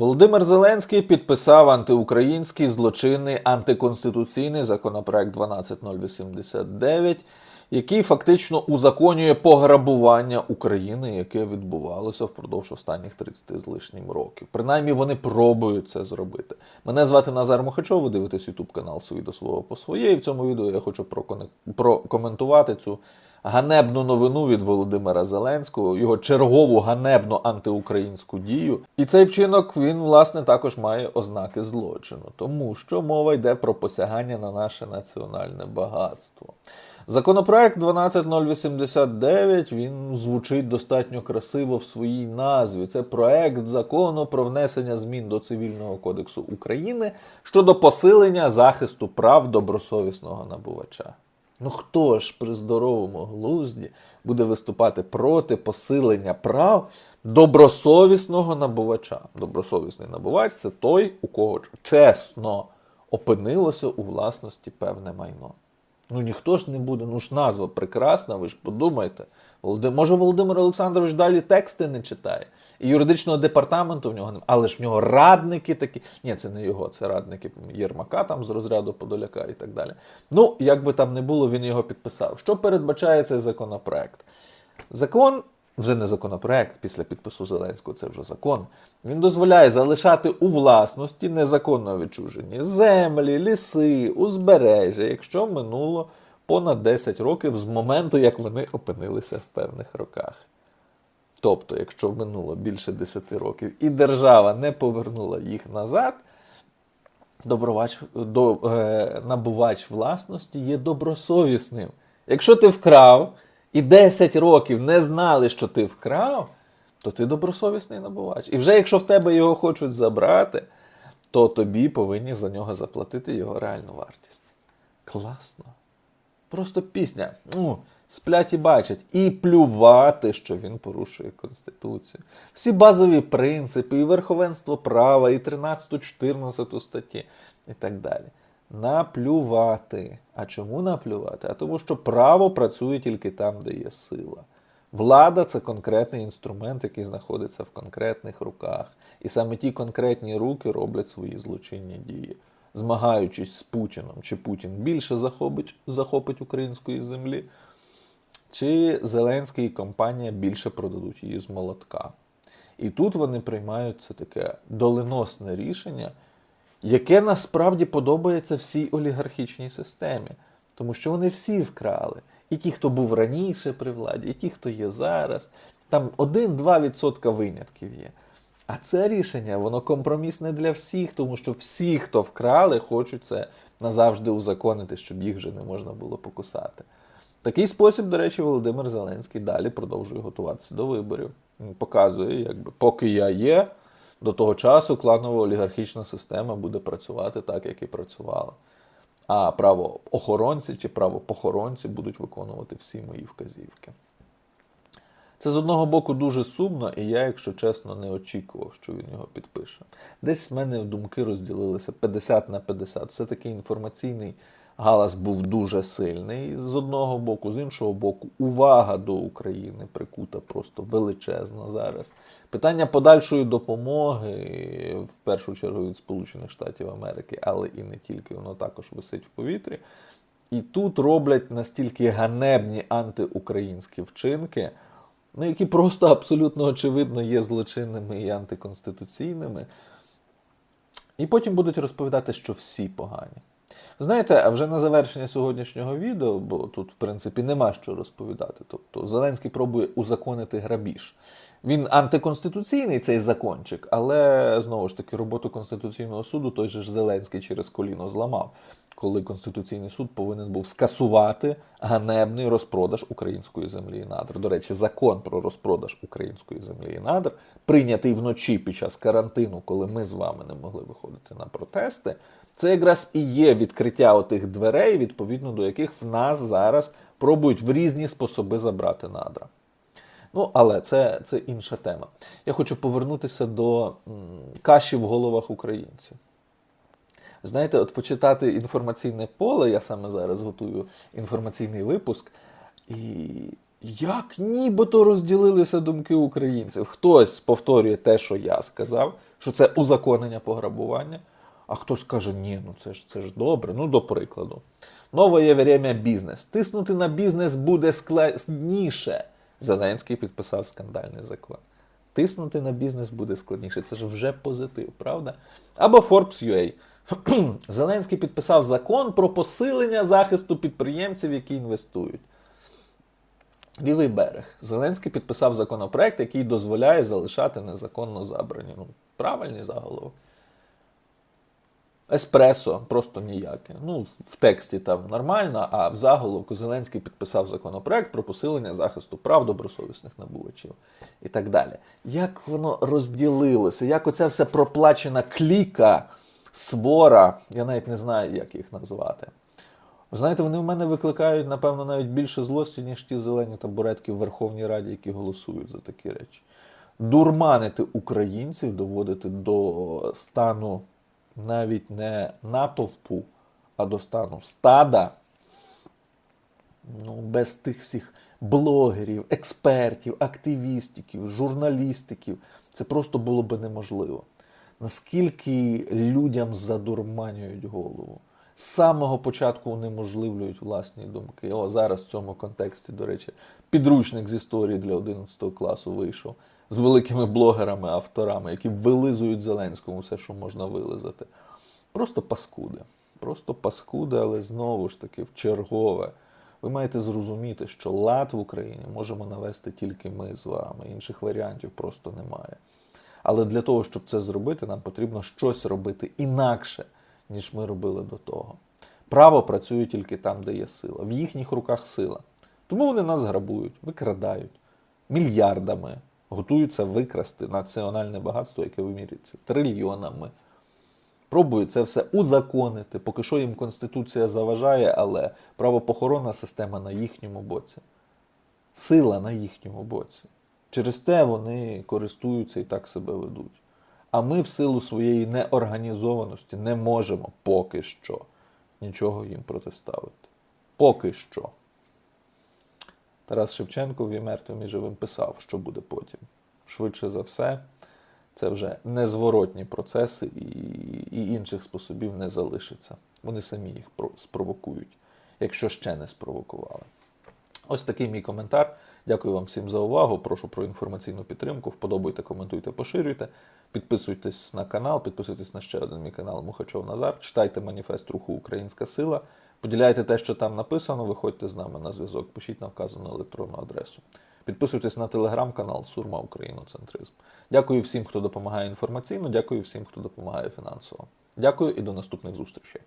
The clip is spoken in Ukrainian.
Володимир Зеленський підписав антиукраїнський злочинний антиконституційний законопроект 12089, який фактично узаконює пограбування України, яке відбувалося впродовж останніх 30 з лишнім років. Принаймні вони пробують це зробити. Мене звати Назар Мохачов, ви дивитесь YouTube канал «Свій до свого по своє. І в цьому відео я хочу прокоментувати цю ганебну новину від Володимира Зеленського, його чергову ганебну антиукраїнську дію. І цей вчинок він, власне, також має ознаки злочину, тому що мова йде про посягання на наше національне багатство. Законопроект 12089 він звучить достатньо красиво в своїй назві. Це проект закону про внесення змін до Цивільного кодексу України щодо посилення захисту прав добросовісного набувача. Ну хто ж при здоровому глузді буде виступати проти посилення прав добросовісного набувача? Добросовісний набувач це той, у кого чесно опинилося у власності певне майно. Ну ніхто ж не буде, ну ж назва прекрасна, ви ж подумайте. Може, Володимир Олександрович далі тексти не читає. І юридичного департаменту в нього немає. Але ж в нього радники такі. Ні, це не його, це радники Єрмака там з розряду Подоляка і так далі. Ну, як би там не було, він його підписав. Що передбачає цей законопроект? Закон, вже не законопроект, після підпису Зеленського, це вже закон. Він дозволяє залишати у власності незаконно відчужені землі, ліси, узбережжя, якщо минуло понад 10 років з моменту, як вони опинилися в певних роках. Тобто, якщо минуло більше 10 років і держава не повернула їх назад, добровач, до, е, набувач власності є добросовісним. Якщо ти вкрав і 10 років не знали, що ти вкрав, то ти добросовісний набувач. І вже якщо в тебе його хочуть забрати, то тобі повинні за нього заплатити його реальну вартість. Класно. Просто пісня. Ну, сплять і бачать. І плювати, що він порушує Конституцію. Всі базові принципи, і верховенство права, і 13-14 статті, і так далі. Наплювати. А чому наплювати? А тому, що право працює тільки там, де є сила. Влада це конкретний інструмент, який знаходиться в конкретних руках. І саме ті конкретні руки роблять свої злочинні дії, змагаючись з Путіном, чи Путін більше захопить, захопить української землі, чи Зеленський і компанія більше продадуть її з молотка. І тут вони приймають це таке доленосне рішення, яке насправді подобається всій олігархічній системі, тому що вони всі вкрали. І ті, хто був раніше при владі, і ті, хто є зараз. Там 1-2% винятків є. А це рішення, воно компромісне для всіх, тому що всі, хто вкрали, хочуть це назавжди узаконити, щоб їх вже не можна було покусати. Такий спосіб, до речі, Володимир Зеленський далі продовжує готуватися до виборів. Він показує, якби поки я є, до того часу кланова олігархічна система буде працювати так, як і працювала. А правоохоронці чи правопохоронці будуть виконувати всі мої вказівки. Це з одного боку дуже сумно, і я, якщо чесно, не очікував, що він його підпише. Десь в мене думки розділилися 50 на 50. Все-таки інформаційний галас був дуже сильний з одного боку, з іншого боку, увага до України прикута просто величезна зараз. Питання подальшої допомоги, в першу чергу від Сполучених Штатів Америки, але і не тільки, воно також висить в повітрі. І тут роблять настільки ганебні антиукраїнські вчинки, ну, які просто абсолютно очевидно є злочинними і антиконституційними. І потім будуть розповідати, що всі погані. Знаєте, вже на завершення сьогоднішнього відео, бо тут, в принципі, нема що розповідати. Тобто Зеленський пробує узаконити грабіж. Він антиконституційний цей закончик, але знову ж таки роботу Конституційного суду той же ж Зеленський через коліно зламав, коли Конституційний суд повинен був скасувати ганебний розпродаж української землі і надр. До речі, закон про розпродаж української землі і надр, прийнятий вночі під час карантину, коли ми з вами не могли виходити на протести. Це якраз і є відкриття отих дверей, відповідно до яких в нас зараз пробують в різні способи забрати надра. Ну, але це, це інша тема. Я хочу повернутися до м, каші в головах українців. Знаєте, от почитати інформаційне поле, я саме зараз готую інформаційний випуск, і як нібито розділилися думки українців. Хтось повторює те, що я сказав, що це узаконення пограбування. А хтось каже, ні, ну це ж це ж добре. Ну, до прикладу. Нове время бізнес. Тиснути на бізнес буде складніше. Зеленський підписав скандальний закон. Тиснути на бізнес буде складніше. Це ж вже позитив, правда? Або Forbes.ua. Зеленський підписав закон про посилення захисту підприємців, які інвестують. Лівий берег. Зеленський підписав законопроект, який дозволяє залишати незаконно забрані. Ну, правильний заголовок. Еспресо просто ніяке. Ну, в тексті там нормально, а в заголовку Зеленський підписав законопроект про посилення захисту прав добросовісних набувачів і так далі. Як воно розділилося, як оця вся проплачена кліка, свора, я навіть не знаю, як їх назвати. Ви знаєте, вони в мене викликають, напевно, навіть більше злості, ніж ті зелені табуретки в Верховній Раді, які голосують за такі речі. Дурманити українців, доводити до стану навіть не натовпу, а до стану стада. Ну, без тих всіх блогерів, експертів, активістиків, журналістиків. Це просто було би неможливо. Наскільки людям задурманюють голову? З самого початку унеможливлюють власні думки. О, зараз в цьому контексті, до речі, підручник з історії для 11 класу вийшов з великими блогерами, авторами, які вилизують Зеленському все, що можна вилизати. Просто паскуди. Просто паскуди, але знову ж таки в чергове. Ви маєте зрозуміти, що лад в Україні можемо навести тільки ми з вами. Інших варіантів просто немає. Але для того, щоб це зробити, нам потрібно щось робити інакше, ніж ми робили до того. Право працює тільки там, де є сила. В їхніх руках сила. Тому вони нас грабують, викрадають мільярдами, готуються викрасти національне багатство, яке вимірюється трильйонами. Пробують це все узаконити, поки що їм Конституція заважає, але правопохоронна система на їхньому боці. Сила на їхньому боці. Через те вони користуються і так себе ведуть. А ми в силу своєї неорганізованості не можемо поки що нічого їм протиставити. Поки що. Тарас Шевченко в «І мертвим і живим писав, що буде потім. Швидше за все, це вже незворотні процеси і, і інших способів не залишиться. Вони самі їх спровокують, якщо ще не спровокували. Ось такий мій коментар. Дякую вам всім за увагу. Прошу про інформаційну підтримку. Вподобайте, коментуйте, поширюйте. Підписуйтесь на канал, підписуйтесь на ще один мій канал Мухачов Назар. Читайте маніфест руху Українська Сила. Поділяйте те, що там написано. Виходьте з нами на зв'язок. Пишіть на вказану електронну адресу. Підписуйтесь на телеграм-канал Сурма Україноцентризм. Дякую всім, хто допомагає інформаційно. Дякую всім, хто допомагає фінансово. Дякую і до наступних зустрічей.